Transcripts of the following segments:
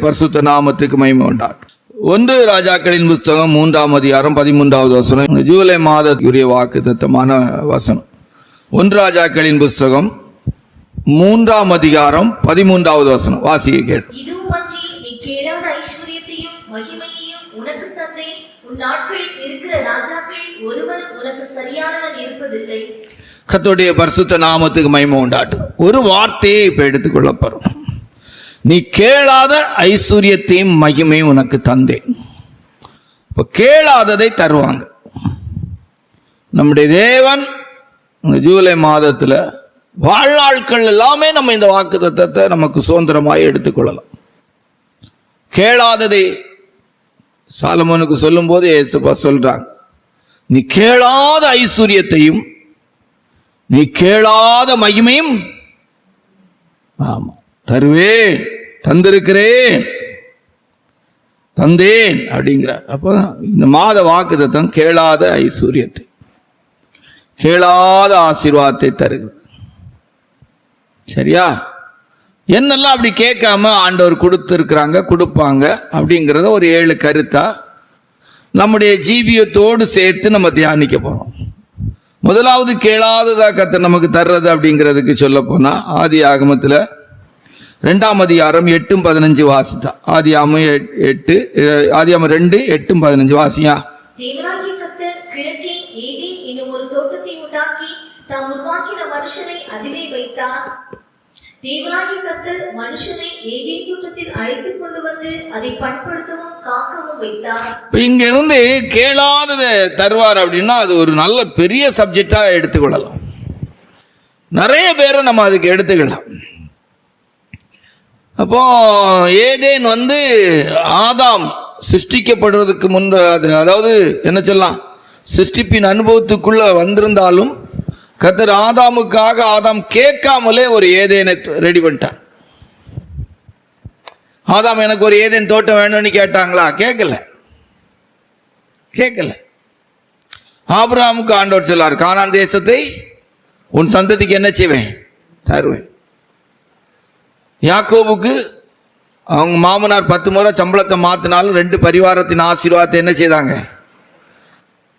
பரிசுத்த நாமத்துக்கு மகிமை உண்டாட்டும் ஒன்று ராஜாக்களின் புஸ்தகம் மூன்றாம் அதிகாரம் பதிமூன்றாவது வசனம். ஜூலை மாதத்துக்குரிய வாக்கு தத்தமான வசனம். ஒன்று ராஜாக்களின் புஸ்தகம் மூன்றாம் அதிகாரம் பதிமூன்றாவது வசனம். வாசிக்க கேட்டு கர்த்தருடைய பரிசுத்த நாமத்துக்கு மகிமை உண்டாட்டும் ஒரு வார்த்தையை இப்ப எடுத்துக்கொள்ளப்படும். நீ கேளாத ஐஸ்வர்யத்தையும் மகிமையும் உனக்கு தந்தேன். இப்போ கேளாததை தருவாங்க. நம்முடைய தேவன் இந்த ஜூலை மாதத்தில் வாழ்நாட்கள் எல்லாமே நம்ம இந்த வாக்கு தத்தத்தை நமக்கு சுதந்திரமாக எடுத்துக்கொள்ளலாம் கேளாததை சாலமோனுக்கு சொல்லும்போது ஏசுப்பா சொல்கிறாங்க நீ கேளாத ஐஸ்வர்யத்தையும் நீ கேளாத மகிமையும் ஆமாம் தருவேன் தந்திருக்கிறேன் தந்தேன் அப்படிங்கிறார். அப்போ இந்த மாத வாக்குத்தத்தம் கேளாத ஐஸ்வர்யத்தை கேளாத ஆசீர்வாதத்தை தருகிறது. சரியா? என்னெல்லாம் அப்படி கேட்காம ஆண்டவர் கொடுத்துருக்குறாங்க கொடுப்பாங்க அப்படிங்கிறத ஒரு ஏழு கருத்தா நம்முடைய ஜீவியத்தோடு சேர்த்து நம்ம தியானிக்க போகிறோம் முதலாவது கேளாததா கத்தை நமக்கு தர்றது அப்படிங்கிறதுக்கு சொல்ல போனால் ஆதி ஆகமத்தில் ரெண்டாம் அதிகாரம் எட்டும் பதினஞ்சு வாசித்தா. ஆதி ஆமம் எட்டு ஆதி ஆமம் ரெண்டு எட்டும் பதினஞ்சு வாசியா. தேவனாகிய கர்த்தர் மனுஷனை ஏதேன் தோட்டத்தில் கொண்டு வந்து அதை பண்படுத்தவும் காக்கவும் வைத்தார். இங்க இருந்து கேளாததை தருவார் அப்படின்னா அது ஒரு நல்ல பெரிய சப்ஜெக்டா எடுத்துக்கொள்ளலாம் நிறைய பேரை நம்ம அதுக்கு எடுத்துக்கலாம். அப்போ ஏதேன் வந்து ஆதாம் சிருஷ்டிக்கப்படுறதுக்கு முன்பு அது அதாவது என்ன சொல்லலாம்? சிருஷ்டிப்பின் அனுபவத்துக்குள்ள வந்திருந்தாலும் கத்தர் ஆதாமுக்காக ஆதாம் கேட்காமலே ஒரு ஏதேனை ரெடி பண்ணிட்டான் ஆதாம் எனக்கு ஒரு ஏதேன் தோட்டம் வேணும்னு கேட்டாங்களா? கேட்கல. கேட்கல. ஆபிரகாமுக்கு ஆண்டோர் சொல்லார் கானான் தேசத்தை உன் சந்ததிக்கு என்ன செய்வேன்? தருவேன். யாக்கோபுக்கு அவங்க மாமனார் பத்து முறை சம்பளத்தை மாற்றினாலும் ரெண்டு பரிவாரத்தின் ஆசீர்வாதத்தை என்ன செய்தாங்க?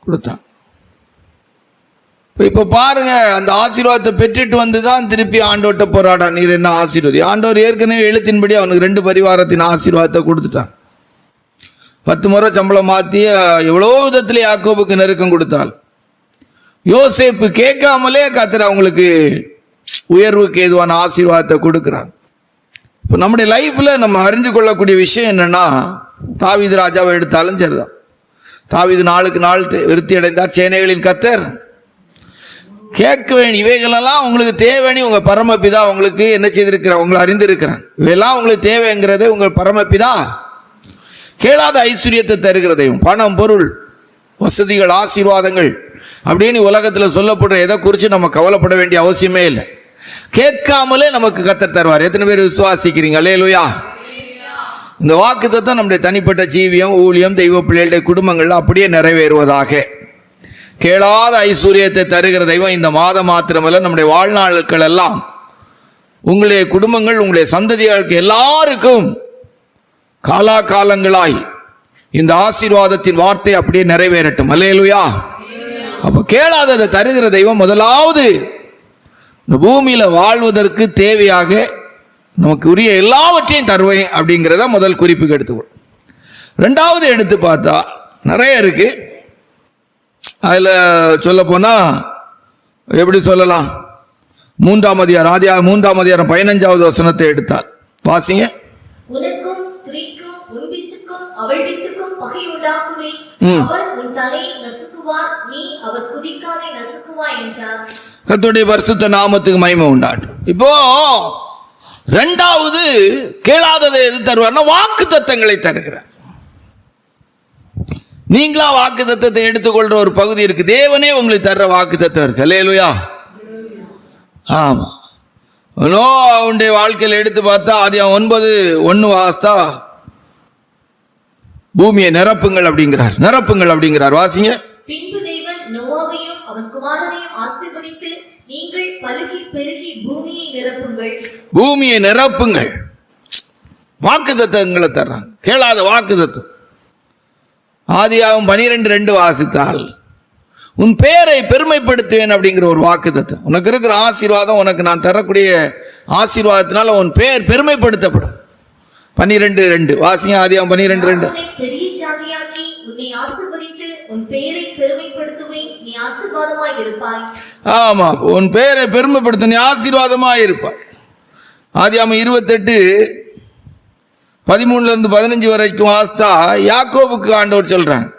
கொடுத்தான். இப்போ இப்போ பாருங்க அந்த ஆசீர்வாதத்தை பெற்றுட்டு வந்து தான் திருப்பி ஆண்டோட்ட போராடா. நீர் என்ன ஆசீர்வதி? ஆண்டோர் ஏற்கனவே எழுத்தின்படி அவனுக்கு ரெண்டு பரிவாரத்தின் ஆசீர்வாதத்தை கொடுத்துட்டான். பத்து முறை சம்பளம் மாற்றி எவ்வளோ விதத்தில் யாக்கோபுக்கு நெருக்கம் கொடுத்தால் யோசேப்பு கேட்காமலே கத்தர் அவங்களுக்கு உயர்வுக்கு ஏதுவான ஆசீர்வாதத்தை கொடுக்குறான் இப்போ நம்முடைய லைஃப்பில் நம்ம அறிஞ்சு கொள்ளக்கூடிய விஷயம் என்னென்னா தாவீது ராஜாவை எடுத்தாலும் சரிதான். தாவீது நாளுக்கு நாள் விருத்தி அடைந்தார். சேனைகளின் கத்தர் கேட்க வேண்டிய இவைகளெல்லாம் உங்களுக்கு தேவைன்னு உங்கள் பரமபிதா உங்களுக்கு என்ன செய்திருக்கிறார்? உங்களை அறிந்திருக்கிறான் இவையெல்லாம் உங்களுக்கு தேவைங்கிறது உங்கள் பரமபிதா கேளாத ஐஸ்வர்யத்தை தருகிறதையும் பணம் பொருள் வசதிகள் ஆசீர்வாதங்கள் அப்படின்னு உலகத்தில் சொல்லப்படுற எதை குறித்து நம்ம கவலைப்பட வேண்டிய அவசியமே இல்லை. கேட்காமலே நமக்கு கத்தர் தருவார். எத்தனை பேர் விசுவாசிக்கிறீங்க? அல்லேலூயா இந்த வாக்குத்தத்தம் நம்முடைய தனிப்பட்ட ஜீவியம் ஊழியம் தெய்வ பிள்ளைகளுடைய குடும்பங்கள் அப்படியே நிறைவேறுவதாக. கேளாத ஐஸ்வர்யத்தை தருகிற தெய்வம் இந்த மாதம் மாத்திரமல்ல நம்முடைய வாழ்நாட்கள் எல்லாம். உங்களுடைய குடும்பங்கள் உங்களுடைய சந்ததிகளுக்கு எல்லாருக்கும் காலாகாலங்களாய் இந்த ஆசீர்வாதத்தின் வார்த்தை அப்படியே நிறைவேறட்டும். அல்லேலுயா அப்போ கேளாததை தருகிற தெய்வம் முதலாவது இந்த பூமியில வாழ்வதற்கு தேவையாக நமக்கு உரிய எல்லாவற்றையும் தருவேன் அப்படிங்கிறத முதல் குறிப்புக்கு எடுத்துக்கொள்ளும் ரெண்டாவது எடுத்து பார்த்தா நிறைய இருக்கு. அதில் சொல்ல போனா எப்படி சொல்லலாம்? மூன்றாம் அதிகாரம் ஆதியா மூன்றாம் அதிகாரம் பதினஞ்சாவது வசனத்தை எடுத்தார். வாசிங்க. உனக்கும் ஸ்திரீக்கும் உன் வித்துக்கும் அவள் வித்துக்கும் பகை உண்டாக்குவேன். அவர் உன் தலையை நசுக்குவார். நீ அவர் குதிக்காலை நசுக்குவாய் என்றார். கத்துடைய பரிசுத்த நாமத்துக்கு மகிமை உண்டாட்டும் இப்போ ரெண்டாவது கேளாததை எது தருவார்னா வாக்கு தத்தங்களை தருகிறார். நீங்களா வாக்கு தத்தத்தை எடுத்துக்கொள்ற ஒரு பகுதி இருக்கு. தேவனே உங்களுக்கு தர்ற வாக்கு தத்தம் இருக்கு. இல்லையா ஆமா. நோ அவனுடைய வாழ்க்கையில் எடுத்து பார்த்தா அது ஒன்பது ஒன்று வாஸ்தா. பூமியை நிரப்புங்கள் அப்படிங்கிறார். நிரப்புங்கள் அப்படிங்கிறார். வாசிங்க. பின்பு தேவன் நோவாவையும் அவன் குமாரனையும் ஆசீர்வதித்து பலுகி பெருகி பூமியை நிரப்புங்கள். பூமியை நிரப்புங்கள். வாக்கு தத்துவங்களை தர்றாங்க. கேளாத வாக்கு தத்துவம் ஆதியாகும் பனிரெண்டு ரெண்டு வாசித்தால் உன் பெயரை பெருமைப்படுத்துவேன் அப்படிங்கிற ஒரு வாக்கு தத்துவம் உனக்கு இருக்கிற ஆசீர்வாதம் உனக்கு நான் தரக்கூடிய ஆசீர்வாதத்தினால உன் பெயர் பெருமைப்படுத்தப்படும். பன்னிரெண்டு ரெண்டு. வாசிங்க ஆதியாகம் பன்னிரெண்டு ரெண்டு. பெரிய உன் பெயரை பெருமைப்படுத்துவேன் நீ ஆசீர்வாதமாய் இருப்பாய். ஆமா உன் பெயரை பெருமைப்படுத்த நீ ஆசீர்வாதமா இருப்பாய். ஆதியாம இருபத்தெட்டு பதிமூணுல இருந்து பதினஞ்சு வரைக்கும் வாஸ்தா யாக்கோபுக்கு ஆண்டவர் சொல்றாங்க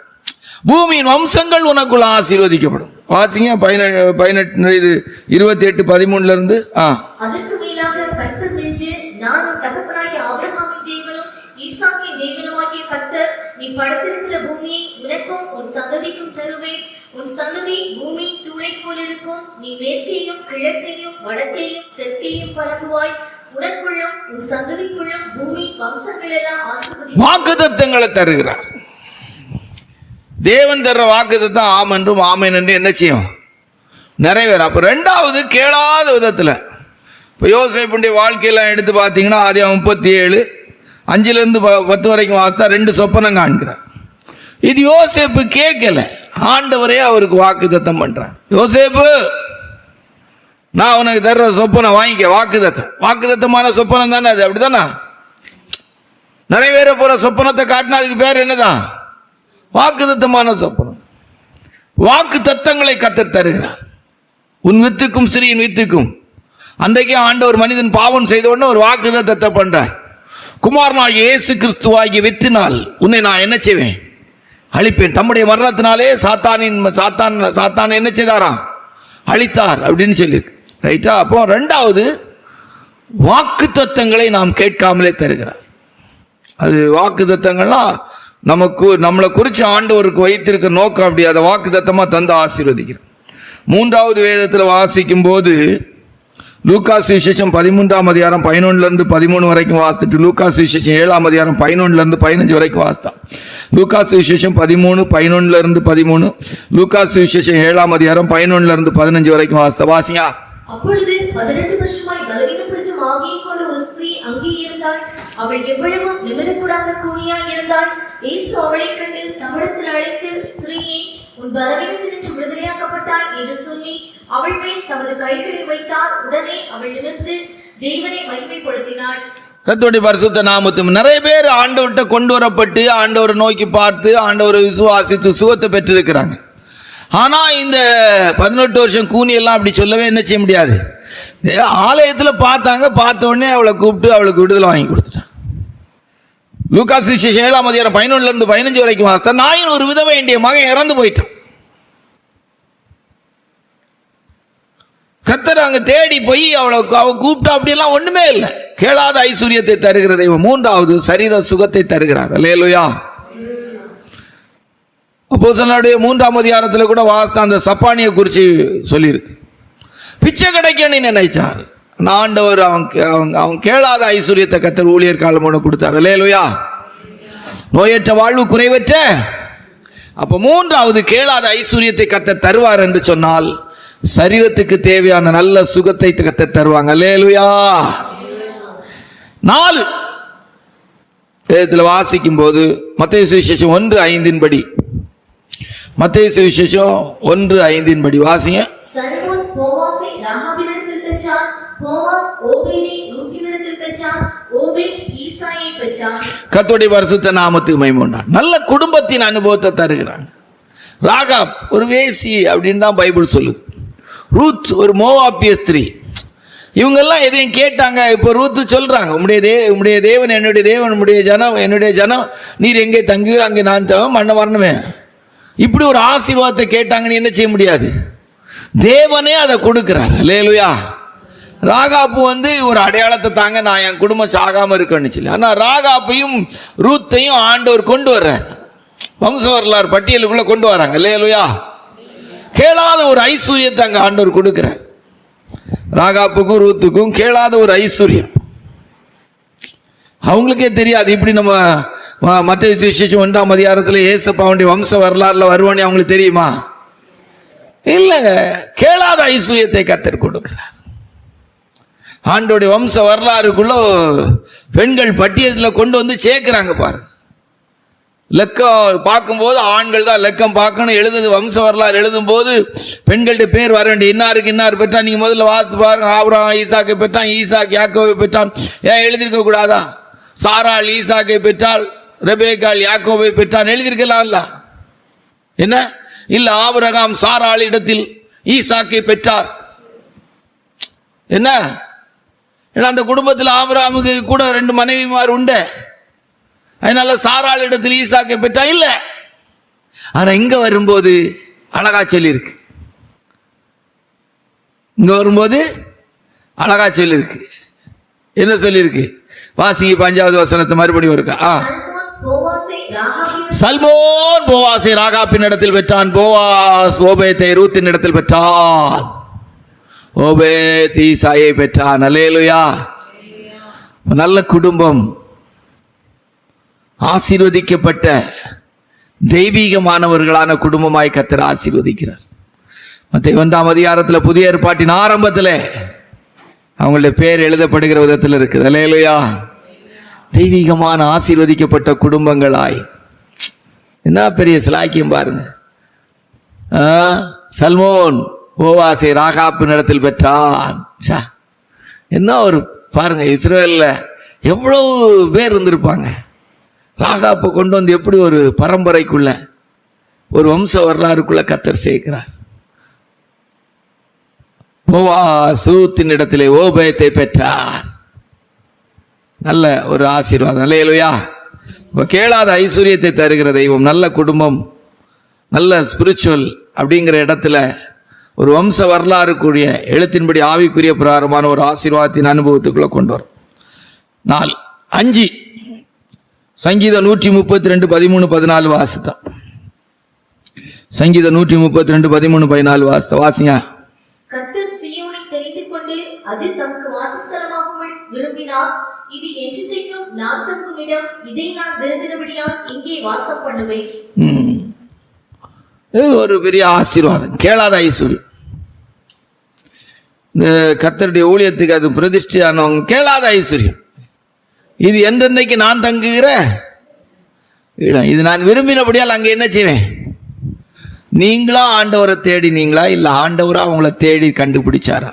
பூமியின் வம்சங்கள் உனக்குள்ள ஆசீர்வதிக்கப்படும். வாசிங்க பதினெட்டு பதினெட்டு இது இருபத்தி எட்டு பதிமூணுல இருந்து ஆ. அதற்கு மேலாக கர்த்தர் நின்று நான் தகப்பனாகிய ஆபிரகாமின் தேவனும் ஈசாக்கின் தேவனுமாகிய கர்த்தர் நீ படுத்திருக்கிற பூமியை உனக்கும் உன் சந்ததிக்கும் தருவேன். உன் சந்ததி பூமி தூளை போல் இருக்கும். நீ மேற்கையும் கிழக்கையும் வடக்கையும் தெற்கையும் பரப்புவாய். உனக்குள்ளும் உன் சந்ததிக்குள்ளும் பூமி வம்சங்கள் எல்லாம் ஆசிர்வதி வாக்கு தத்துவங்களை தருகிறார். தேவன் தர்ற வாக்கு தத்தம் ஆம் என்றும் ஆமேன் என்று என்ன செய்யும்? நிறைவேறும். அப்போ ரெண்டாவது கேளாத விதத்தில். இப்போ யோசேப்புடைய வாழ்க்கையெல்லாம் எடுத்து பார்த்தீங்கன்னா ஆதியம் முப்பத்தி ஏழு அஞ்சுலேருந்து ப பத்து வரைக்கும் வாசித்தா ரெண்டு சொப்பனம் காண்கிறார். இது யோசேப்பு கேட்கல. ஆண்டவரே அவருக்கு வாக்கு தத்தம் பண்ணுறார் யோசேப்பு நான் உனக்கு தர்ற சொப்பனம் வாங்கிக்க வாக்கு தத்தம் வாக்கு தத்தமான சொப்பனம் தானே அது அப்படிதானே நிறைவேற போகிற சொப்பனத்தை காட்டினா அதுக்கு பேர் என்னதான் வாக்கு தத்தமான சொப்பனம். வாக்கு தத்தங்களை கத்து தருகிறார். உன் வித்துக்கும் சிறியின் வித்துக்கும். அன்றைக்கே ஆண்டவர் மனிதன் பாவம் செய்த உடனே ஒரு வாக்கு தத்தத்தை பண்றார் குமாரனாகிய இயேசு கிறிஸ்துவாகிய வித்தினால் உன்னை நான் என்ன செய்வேன்? அழிப்பேன். தம்முடைய மரணத்தினாலே சாத்தானின் சாத்தான் சாத்தான் என்ன செய்தாராம் அழித்தார் அப்படின்னு சொல்லியிருக்கு. ரைட்டா அப்போ ரெண்டாவது வாக்கு தத்தங்களை நாம் கேட்காமலே தருகிறார். அது வாக்கு தத்தங்கள்லாம் நமக்கு நம்மளை குறித்து ஆண்டவருக்கு வைத்திருக்க நோக்கம் அப்படி. அதை வாக்கு தத்தமாக தந்து ஆசீர்வதிக்கிறோம். மூன்றாவது வேதத்தில் வாசிக்கும் போது லூகாஸ் விசேஷம் பதிமூன்றாம் அதிகாரம் பதினொன்றுலேருந்து பதிமூணு வரைக்கும் வாசிட்டு லூகாஸ் விசேஷம் ஏழாம் அதிகாரம் பதினொன்றுலேருந்து பதினஞ்சு வரைக்கும் வாசித்தான். லூகாஸ் விசேஷம் பதிமூணு பதினொன்றுலேருந்து பதிமூணு லூகாஸ் விசேஷம் ஏழாம் அதிகாரம் பதினொன்றுலேருந்து பதினஞ்சு வரைக்கும் வாசித்த. வாசிங்க. அப்பொழுது பதினெட்டு வருஷமாய் பலவீனப்படுத்தும் ஆவியை கொண்ட ஒரு ஸ்திரீ அங்கே இருந்தாள். அவள் எவ்வளவு நிமிரக்கூடாத கூனியாய் இருந்தாள். இயேசு அவளை கண்டு தமிழத்தில் அழைத்து ஸ்திரீயை உன் பலவீனத்தினின்று விடுதலையாக்கப்பட்டாய் என்று சொல்லி அவள் மேல் தமது கைகளை வைத்தார் உடனே அவள் நிமிர்ந்து தேவனை மகிமைப்படுத்தினாள். கத்துடைய பரிசுத்த நாமத்தும் நிறைய பேர் ஆண்டவர்கிட்ட கொண்டு வரப்பட்டு ஆண்டவரை நோக்கி பார்த்து ஆண்டவரை விசுவாசித்து சுகத்தை பெற்றிருக்கிறாங்க. ஆனால் இந்த பதினெட்டு வருஷம் கூனி எல்லாம் அப்படி சொல்லவே என்ன செய்ய முடியாது. ஆலயத்தில் பார்த்தாங்க பார்த்த உடனே அவளை கூப்பிட்டு அவளுக்கு விடுதலை வாங்கி கொடுத்துட்டான் லூகாசி ஏழாம் அதிகாரம் பதினொன்றுலேருந்து பதினஞ்சு வரைக்கும் வாசன் நாயின் ஒரு விதவை வேண்டிய மகன் இறந்து போயிட்டான். கத்தர் அங்க தேடி போய் அவளை அவ கூப்பிட்டா அப்படிலாம் ஒண்ணுமே இல்லை. கேளாத ஐஸ்வர்யத்தை தருகிற தெய்வம். மூன்றாவது சரீர சுகத்தை தருகிறார். அல்லேலுயா. அப்போ மூன்றாம் அதிகாரத்தில் கூட வாஸ்த அந்த சப்பானியை குறித்து சொல்லியிருக்கு. பிச்சை கிடைக்கன்னு நினைச்சார். ஆண்டவர் அவன் கே- அவன் அவன் கேளாத ஐஸ்வர்யத்தை கத்தர் ஊழியர் காலமோட கொடுத்தார். அல்லேலுயா. நோயற்ற வாழ்வு குறைவற்ற. அப்போ மூன்றாவது கேளாத ஐஸ்வர்யத்தை கத்தர் தருவார் என்று சொன்னால் சரீரத்துக்கு தேவையான நல்ல சுகத்தை தருவாங்க. அல்லேலுயா. நாலு. வேதத்தில் வாசிக்கும் போது மத்திய சுவிசேஷம் ஒன்று ஐந்தின்படி மத்திய சுவிசேஷம் ஒன்று வாசிங்க. ஓபேத் ஈசாயை பெற்றான். கத்தோடைய வருஷத்தை நாமத்துக்கு மைமூண்டான் நல்ல குடும்பத்தின் அனுபவத்தை தருகிறாங்க ராகா ஒரு வேசி அப்படின்னு தான் பைபிள் சொல்லுது. ரூத் ஒரு மோவாப்பிய ஸ்திரீ. இவங்கெல்லாம் எதையும் கேட்டாங்க இப்போ ரூத்து சொல்கிறாங்க உம்முடைய தே உம்முடைய தேவன் என்னுடைய தேவன் உம்முடைய ஜனம் என்னுடைய ஜனம் நீர் எங்கே தங்குகிறோம் அங்கே நான் தவம் மண்ணை வரணுமே இப்படி ஒரு ஆசீர்வாதத்தை கேட்டாங்கன்னு என்ன செய்ய முடியாது? தேவனே அதை கொடுக்கிறார். லேலுயா ராகாப்பு வந்து ஒரு அடையாளத்தை தாங்க நான் என் குடும்பம் சாகாமல் இருக்கேன்னு சொல்லி. ஆனால் ராகாப்பையும் ரூத்தையும் ஆண்டவர் கொண்டு வர்றார். வம்ச வரலாறு பட்டியலுக்குள்ளே கொண்டு வராங்க. லேலுயா கேளாத ஒரு ஐஸ்வர்யத்தை அங்கே ஆண்டவர் கொடுக்கிறார். ராகாப்புக்கும் ரூத்துக்கும் கேளாத ஒரு ஐஸ்வர்யம். அவங்களுக்கே தெரியாது இப்படி நம்ம மத்திய விசேஷம் ஒன்றாம் அதிகாரத்தில் ஏசப்பாவுடைய வம்ச வரலாறுல வருவானே அவங்களுக்கு தெரியுமா? இல்லைங்க கேளாத ஐஸ்வர்யத்தை கத்தர் கொடுக்கிறார். ஆண்டோடைய வம்ச வரலாறுக்குள்ள பெண்கள் பட்டியத்தில் கொண்டு வந்து சேர்க்குறாங்க பாரு லெக்கம் பார்க்கும்போது ஆண்கள் தான் லெக்கம் பார்க்கணும். எழுதுது வம்ச வரலாறு எழுதும் போது பெண்கள்கிட்ட பேர் வர வேண்டிய இன்னாருக்கு இன்னார் பெற்றான். நீங்கள் முதல்ல வாசித்து பாருங்க. ஆபரம் ஈசாக்கை பெற்றான். ஈசாக் யாக்கோவை பெற்றான். ஏன் எழுதியிருக்க கூடாதா? சாராள் ஈசாக்கை பெற்றால் ரெபேக்கால் யாக்கோவை பெற்றான். எழுதியிருக்கலாம்ல. என்ன? இல்ல ஆபரகாம் சாராள் இடத்தில் ஈசாக்கை பெற்றார். என்ன? ஏன்னா அந்த குடும்பத்தில் ஆபராமுக்கு கூட ரெண்டு மனைவிமார் உண்டு. அதனால சாரால் இடத்தில் ஈசாக்கை பெற்றா இல்லை. ஆனால் இங்கே வரும்போது அழகா சொல்லியிருக்கு. இங்கே வரும்போது அழகா சொல்லியிருக்கு. என்ன சொல்லியிருக்கு? வாசிங்க பஞ்சாவது வசனத்தை மறுபடியும் இருக்கா ஆ. சல்மோன் போவாசை சல்மோன் போவாசை ராகாப்பின் இடத்தில் பெற்றான். போவாஸ் ஓபேத்தை ரூத்தின் இடத்தில் பெற்றான். ஓபே தீசாயை பெற்றான். அலேலுயா நல்ல குடும்பம். ஆசீர்வதிக்கப்பட்ட தெய்வீகமானவர்களான குடும்பமாய் கத்தர் ஆசீர்வதிக்கிறார். மற்ற ஒன்றாம் அதிகாரத்தில் புதிய ஏற்பாட்டின் ஆரம்பத்தில் அவங்களுடைய பேர் எழுதப்படுகிற விதத்தில் இருக்குது. இல்லையா தெய்வீகமான ஆசீர்வதிக்கப்பட்ட குடும்பங்களாய். என்ன பெரிய சிலாக்கியம் பாருங்க. ஆ, சல்மோன் ஓவாசை ராகாப்பு இடத்தில் பெற்றான். ஷா என்ன ஒரு பாருங்க இஸ்ரேலில் எவ்வளவு பேர் இருந்திருப்பாங்க. ராகாப்பு கொண்டு வந்து எப்படி ஒரு பரம்பரைக்குள்ள ஒரு வம்ச வரலாறுக்குள்ள கத்தர் சேர்க்கிறார்? போவாசூத்தின் இடத்திலே ஓபயத்தை பெற்றார். நல்ல ஒரு ஆசீர்வாதம். இல்லையா இப்போ கேளாத ஐஸ்வர்யத்தை தருகிற தெய்வம் நல்ல குடும்பம் நல்ல ஸ்பிரிச்சுவல் அப்படிங்கிற இடத்துல ஒரு வம்ச வரலாறுக்குரிய எழுத்தின்படி ஆவிக்குரிய பிரகாரமான ஒரு ஆசீர்வாதத்தின் அனுபவத்துக்குள்ள கொண்டு வரும். நாலு அஞ்சு. சங்கீதம் நூற்றி முப்பத்தி ரெண்டு பதிமூணு பதினாலு வாசித்தான் சங்கீதம் நூற்றி முப்பத்தி ரெண்டு பதிமூணு பதினாலு வாசித்த வாசிங்க. கர்த்தர் சீயோனை தெரிந்து கொண்டு அதில் தமக்கு வாசஸ்தலமாகும்படி விரும்பினார். இது என்றைக்கும் நான் தங்கும் இடம் இதை நான் விரும்பினபடியால் இங்கே வாசம் பண்ணுவேன். இது ஒரு பெரிய ஆசீர்வாதம். கேளாத ஐஸ்வர்யம் இந்த கத்தருடைய ஊழியத்துக்கு அது பிரதிஷ்டையானவங்க. கேளாத ஐஸ்வர்யம் இது என்றென்னைக்கு நான் தங்குகிற இடம். இது நான் விரும்பினபடியால் அங்கே என்ன செய்வேன்? நீங்களா ஆண்டவரை தேடினீங்களா இல்லை ஆண்டவராக அவங்கள தேடி கண்டுபிடிச்சாரா?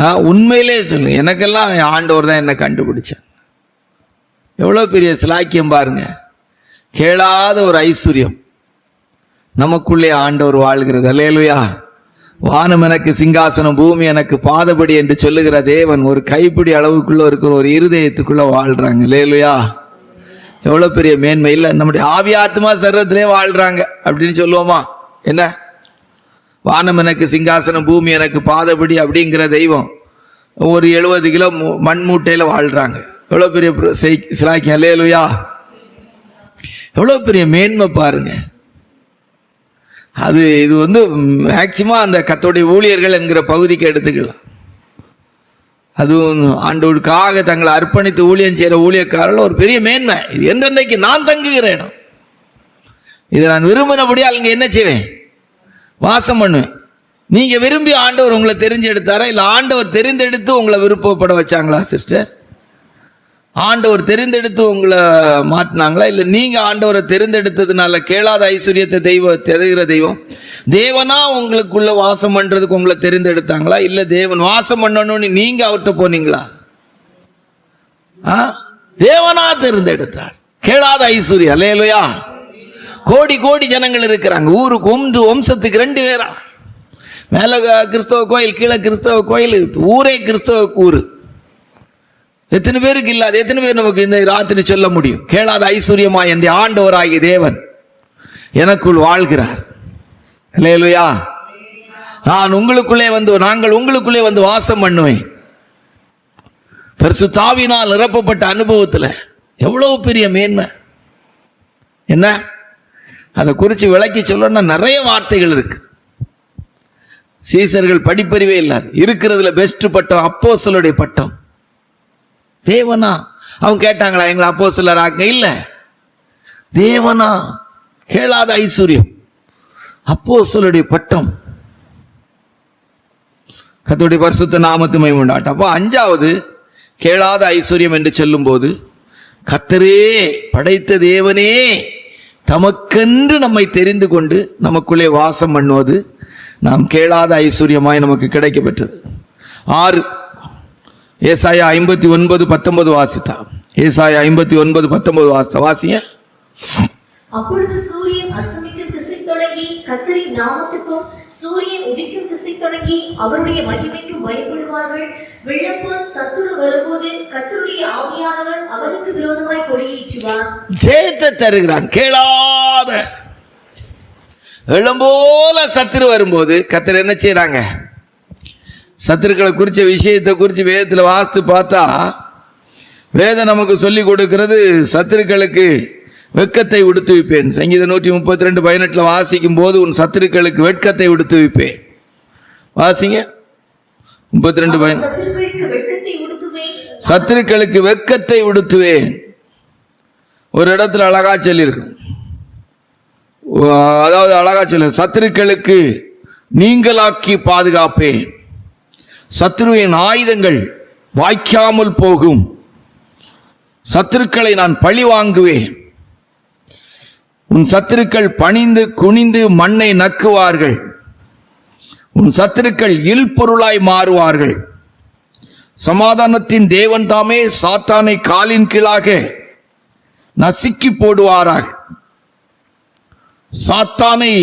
ஆ உண்மையிலே சொல்லு எனக்கெல்லாம் ஆண்டவர் தான் என்னை கண்டுபிடிச்சார். எவ்வளோ பெரிய சிலாக்கியம் பாருங்க. கேளாத ஒரு ஐஸ்வர்யம். நமக்குள்ளே ஆண்டவர் வாழ்கிறது. அல்லேலுயா. வானம் எனக்கு சிங்காசனம் பூமி எனக்கு பாதபடி என்று சொல்லுகிற தேவன் ஒரு கைப்பிடி அளவுக்குள்ள இருக்கிற ஒரு இருதயத்துக்குள்ள வாழ்றாங்க. லேலுயா எவ்வளோ பெரிய மேன்மை இல்லை. நம்முடைய ஆவி ஆத்மா சர்வத்திலே வாழ்றாங்க அப்படின்னு சொல்லுவோமா? என்ன? வானம் எனக்கு சிங்காசனம் பூமி எனக்கு பாதபடி அப்படிங்கிற தெய்வம் ஒரு எழுபது கிலோ மு- மண் மூட்டையில் வாழ்றாங்க. எவ்வளோ பெரிய பிர- செய்- சிலாக்கியம். அல்லேலுயா எவ்வளோ பெரிய மேன்மை பாருங்க. அது இது வந்து மேக்சிமம் அந்த கத்தோடைய ஊழியர்கள் என்கிற பகுதிக்கு எடுத்துக்கலாம். அதுவும் ஆண்டவருக்காக தங்களை அர்ப்பணித்து ஊழியம் செய்கிற ஊழியக்காரர்கள் ஒரு பெரிய மேன்மை. இது எந்தென்றைக்கு நான் தங்குகிற இடம்? இதை நான் விரும்பினபடியால் இங்கே என்ன செய்வேன்? வாசம் பண்ணுவேன். நீங்கள் விரும்பி ஆண்டவர் உங்களை தெரிஞ்செடுத்தாரா? இல்லை ஆண்டவர் தெரிந்தெடுத்து உங்களை விருப்பப்பட வச்சாங்களா சிஸ்டர்? ஆண்டவர் தெரிந்தெடுத்து உங்களை மாற்றினாங்களா? இல்லை நீங்கள் ஆண்டவரை தெரிந்தெடுத்ததுனால கேளாத ஐஸ்வர்யத்தை தெய்வம் தெரிகிற தெய்வம்? தேவனா உங்களுக்குள்ள வாசம் பண்ணுறதுக்கு உங்களை தெரிந்தெடுத்தாங்களா? இல்லை தேவன் வாசம் பண்ணணும்னு நீங்கள் அவர்கிட்ட போனீங்களா? ஆ? தேவனா தெரிந்தெடுத்தார். கேளாத ஐஸ்வர்யம் இல்லையா கோடி கோடி ஜனங்கள் இருக்கிறாங்க. ஊருக்கு ஒன்று வம்சத்துக்கு ரெண்டு பேரா. மேலே கிறிஸ்தவ கோயில் கீழே கிறிஸ்தவ கோயில் ஊரே கிறிஸ்தவ ஊர். எத்தனை பேருக்கு இல்லாத எத்தனை பேர் நமக்கு இந்த ராத்திரி சொல்ல முடியும்? கேளாத ஐஸ்வர்யமா என் ஆண்டவராகிய தேவன் எனக்குள் வாழ்கிறார். இல்லையா நான் உங்களுக்குள்ளே வந்து நாங்கள் உங்களுக்குள்ளே வந்து வாசம் பண்ணுவேன். பரிசு தாவினால் நிரப்பப்பட்ட அனுபவத்தில் எவ்வளவு பெரிய மேன்மை. என்ன? அதை குறித்து விளக்கி சொல்லணும்னா நிறைய வார்த்தைகள் இருக்குது சீசர்கள் படிப்பறிவே இல்லாது இருக்கிறதுல பெஸ்ட் பட்டம் அப்போஸ்தலருடைய பட்டம். தேவனா? அவங்க கேட்டாங்களா எங்களை அப்போஸ்தலர் ஆக்க இல்லை. தேவனா? கேளாத ஐஸ்வர்யம். அப்போஸ்தலருடைய பட்டம். கத்தோடைய பரிசுத்த நாமத்துமை உண்டாட்டம் அப்போ அஞ்சாவது கேளாத ஐஸ்வர்யம் என்று சொல்லும்போது கத்தரே படைத்த தேவனே தமக்கென்று நம்மை தெரிந்து கொண்டு நமக்குள்ளே வாசம் பண்ணுவது நாம் கேளாத ஐஸ்வர்யமாய் நமக்கு கிடைக்கப்பெற்றது. ஆறு ஏசாயா ஐம்பத்தி ஒன்பது பத்தொன்பது வாசித்தா. ஏசாயா ஐம்பத்தி ஒன்பது பத்தொன்பது வாசித்தா. வாசிங்க. அப்பொழுது சூரியன் அஸ்தமிக்கும் திசை தொடங்கி கர்த்தரின் நாமத்துக்கும் சூரியன் உதிக்கும் திசை தொடங்கி அவருடைய மகிமைக்கும் பயப்படுவார்கள். வெள்ளப்போல் சத்துரு வரும்போது கர்த்தருடைய ஆவியானவர் அவனுக்கு விரோதமாய் கொடியேற்றுவார். ஜெயத்தை தருகிறான். கேளாத. எழும்போல சத்துரு வரும்போது கத்தர் என்ன செய்றாங்க? சத்துருக்களை குறித்த விஷயத்தை குறித்து வேதத்தில் வாசித்து பார்த்தா வேதம் நமக்கு சொல்லி கொடுக்கிறது சத்துருக்களுக்கு வெட்கத்தை உடுத்து வைப்பேன் சங்கீதம் நூற்றி முப்பத்தி ரெண்டு பதினெட்டில் வாசிக்கும் போது உன் சத்துருக்களுக்கு வெட்கத்தை உடுத்து வைப்பேன் வாசிங்க முப்பத்தி ரெண்டு பதின சத்துருக்களுக்கு வெட்கத்தை உடுத்துவேன். ஒரு இடத்துல அழகா சொல்லியிருக்கும் அதாவது அழகா சொல்லு சத்துருக்களுக்கு நீங்களாக்கி பாதுகாப்பேன். சத்துருவின் ஆயுதங்கள் வாய்க்காமல் போகும். சத்துருக்களை நான் பழி வாங்குவேன். உன் சத்துருக்கள் பணிந்து குனிந்து மண்ணை நக்குவார்கள். உன் சத்துருக்கள் இல்பொருளாய் மாறுவார்கள். சமாதானத்தின் தேவன் தாமே சாத்தானை காலின் கீழாக நசுக்கி போடுவாராக. சாத்தானை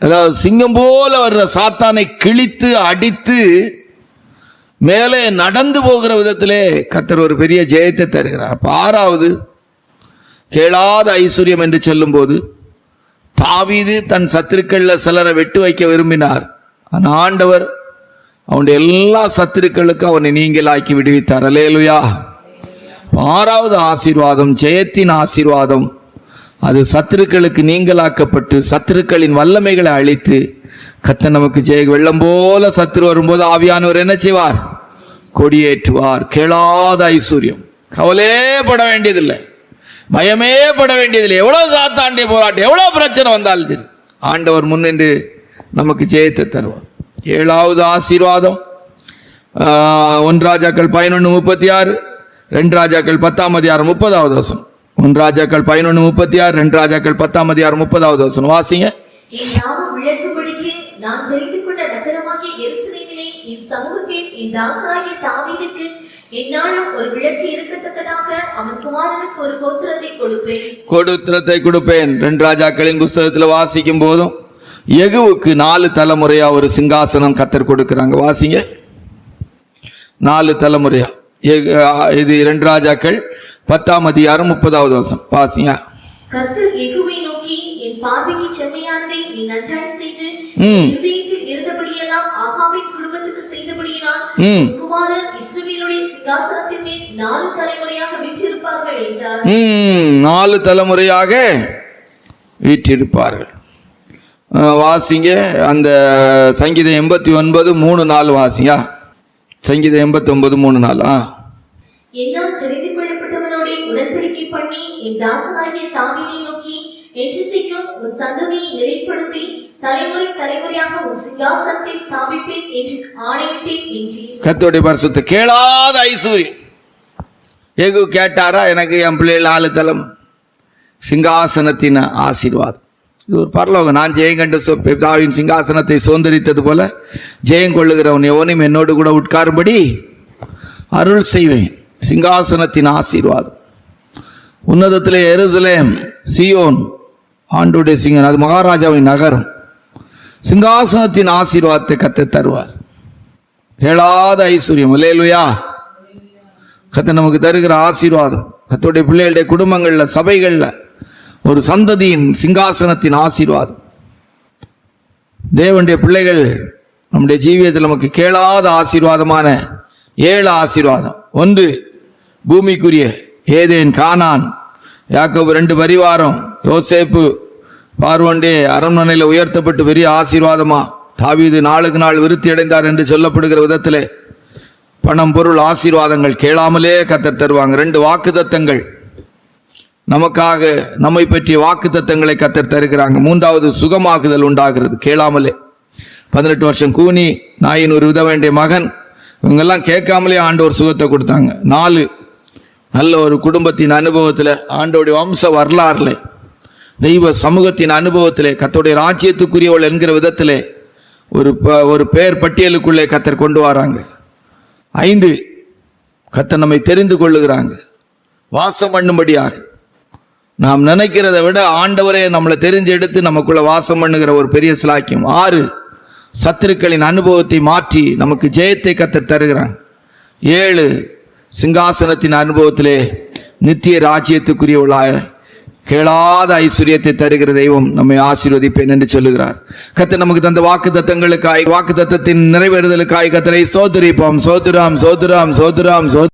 அதாவது சிங்கம் போல வர்ற சாத்தானை கிழித்து அடித்து மேலே நடந்து போகிற விதத்திலே கத்தர் ஒரு பெரிய ஜெயத்தை தருகிறார். ஆறாவது கேளாத ஐஸ்வர்யம் என்று சொல்லும்போது தாவீது தன் சத்துருக்களில் சிலரை வெட்டு வைக்க விரும்பினார். ஆனால் ஆண்டவர் அவனுடைய எல்லா சத்துருக்களுக்கும் அவனை நீங்களாக்கி விடுவித்தார். அலேலுயா ஆறாவது ஆசீர்வாதம் ஜெயத்தின் ஆசீர்வாதம். அது சத்துருக்களுக்கு நீங்களாக்கப்பட்டு சத்துருக்களின் வல்லமைகளை அழித்து கத்த நமக்கு ஜெய வெள்ளம் போல சத்துரு வரும்போது ஆவியானவர் என்ன செய்வார்? கொடியேற்றுவார். கேளாத ஐஸ்வர்யம். பட வேண்டியதில்லை. பயமே பட வேண்டியதில்லை. எவ்வளவு சாத்தாண்டிய போராட்டம் எவ்வளவு பிரச்சனை வந்தாலும் சரி. ஆண்டவர் முன்னின்று நமக்கு ஜெயத்தை தருவார். ஏழாவது ஆசீர்வாதம். ஒன்றாஜாக்கள் ஒன்று ராஜாக்கள் பதினொன்று முப்பத்தி ஆறு. ரெண்டு ராஜாக்கள் பத்தாம் அதிகாரம் முப்பதாவது வசனம். ஒன்று ராஜாக்கள் பதினொன்று முப்பத்தி ஆறு ரெண்டு ராஜாக்கள் பத்தாம் அதிகாரம் முப்பதாவது வசனம். வாசிங்க. நான் தெரிந்து கொண்ட நகரமாகிய எருசலேமிலே என் சமூகத்தில் என் தாசனாகிய தாவீதுக்கு என்னாலும் ஒரு விளக்கு இருக்கத்தக்கதாக அவன் குமாரனுக்கு ஒரு கோத்திரத்தை கொடுப்பேன். ரெண்டு ராஜாக்களின் புஸ்தகத்தில் வாசிக்கும் போதும் எகுவுக்கு நாலு தலைமுறையா ஒரு சிங்காசனம் கத்தர் கொடுக்குறாங்க. வாசிங்க. நாலு தலைமுறையா. இது ரெண்டு ராஜாக்கள் பத்தாம் அதிகாரம் முப்பதாவது வருஷம் வாசிங்க. கர்த்தர் எகுவை நோக்கி என் பார்வைக்கு செம்மையானதை நீ நன்றாய் செய்து. இருதயத்தில் இருந்தபடியெல்லாம் ஆகாவின் குடும்பத்துக்கு செய்தபடியினால் குமாரன் இஸ்ரவேலுடைய சிங்காசனத்தின் மேல் நாலு தலைமுறையாக வீற்றிருப்பார்கள் என்றார். ம், நாலு தலைமுறையாக வீற்றிருப்பார்கள். வாசிங்க. அந்த சங்கீதம் எண்பத்தி ஒன்பது மூணு நாலு வாசிங்க. சங்கீதம் எண்பத்தி ஒன்பது மூணு நாலு ஆ. என்னால் தெரிந்து உடன்படிக்கை பண்ணி என் தாசனாகிய தாவீதை நோக்கி என்றைக்கும் உன் சந்ததியை நிலைப்படுத்தி தலைமுறை தலைமுறையாக உன் சிங்காசனத்தை ஸ்தாபிப்பேன் என்று ஆணையிட்டேன் என்று. கத்தோடைய பரிசுத்த கேளாத ஐஸ்வர்யம் ஏகு கேட்டாரா எனக்கு என் பிள்ளைகள் நாலு தலம். சிங்காசனத்தின் ஆசீர்வாதம். இது ஒரு பரலோகம். நான் ஜெயங்கண்டு தாவின் சிங்காசனத்தை சுதந்திரித்தது போல ஜெயம் கொள்ளுகிறவன் எவனும் என்னோடு கூட உட்காரும்படி அருள் செய்வேன். சிங்காசனத்தின் ஆசீர்வாதம். உன்னதத்திலே எருசலேம் சியோன் ஆண்டுடைய சிங்கன் அது மகாராஜாவின் நகரம் சிங்காசனத்தின் ஆசீர்வாதத்தை கத்து தருவார். கேளாத ஐஸ்வர்யம். இல்லையா கத்தை நமக்கு தருகிற ஆசீர்வாதம். கத்தோடைய பிள்ளைகளுடைய குடும்பங்களில் சபைகளில் ஒரு சந்ததியின் சிங்காசனத்தின் ஆசீர்வாதம். தேவனுடைய பிள்ளைகள் நம்முடைய ஜீவியத்தில் நமக்கு கேளாத ஆசீர்வாதமான ஏழு ஆசீர்வாதம். ஒன்று பூமிக்குரிய ஏதேன் கானான். யாக்கோபு ரெண்டு பரிவாரம். யோசேப்பு பார்வண்டே அரண்மனையில் உயர்த்தப்பட்டு பெரிய ஆசீர்வாதமா. தாவீது நாளுக்கு நாள் விருத்தி அடைந்தார் என்று சொல்லப்படுகிற விதத்திலே பணம் பொருள் ஆசீர்வாதங்கள் கேளாமலே கத்தர் தருவாங்க. ரெண்டு வாக்குத்தத்தங்கள். நமக்காக நம்மை பற்றிய வாக்குத்தத்தங்களை கத்தர் தருகிறாங்க. மூன்றாவது சுகமாக்குதல் உண்டாகிறது கேளாமலே. பதினெட்டு வருஷம் கூனி நாயின் ஒரு வித வேண்டிய மகன். இவங்கெல்லாம் கேட்காமலே ஆண்டவர் சுகத்தை கொடுத்தாங்க. நாலு நல்ல ஒரு குடும்பத்தின் அனுபவத்தில் ஆண்டோடைய வம்ச வரலாறுல தெய்வ சமூகத்தின் அனுபவத்திலே கத்தோடைய ராஜ்யத்துக்குரியவள் என்கிற விதத்திலே ஒரு ப- ஒரு பெயர் பட்டியலுக்குள்ளே கத்தர் கொண்டு வராங்க. ஐந்து கத்தர் நம்மை தெரிந்து கொள்ளுகிறாங்க. வாசம் பண்ணும்படியாக. நாம் நினைக்கிறதை விட ஆண்டவரே நம்மளை தெரிஞ்சு எடுத்து நமக்குள்ள வாசம் பண்ணுகிற ஒரு பெரிய சிலாக்கியம். ஆறு சத்துருக்களின் அனுபவத்தை மாற்றி நமக்கு ஜெயத்தை கத்தர் தருகிறாங்க. ஏழு சிங்காசனத்தின் அனுபவத்திலே நித்திய ராஜ்யத்துக்குரியவளாய் கேளாத ஐஸ்வர்யத்தை தருகிற தெய்வம் நம்மை ஆசீர்வதிப்பேன் என்று சொல்லுகிறார். கத்த நமக்கு தந்த வாக்கு தத்தங்களுக்காய் வாக்கு தத்தத்தின் நிறைவேறுதலுக்காய் கத்தரை சோதரிப்போம் சோதுராம் சோதுராம் சோதுராம் சோது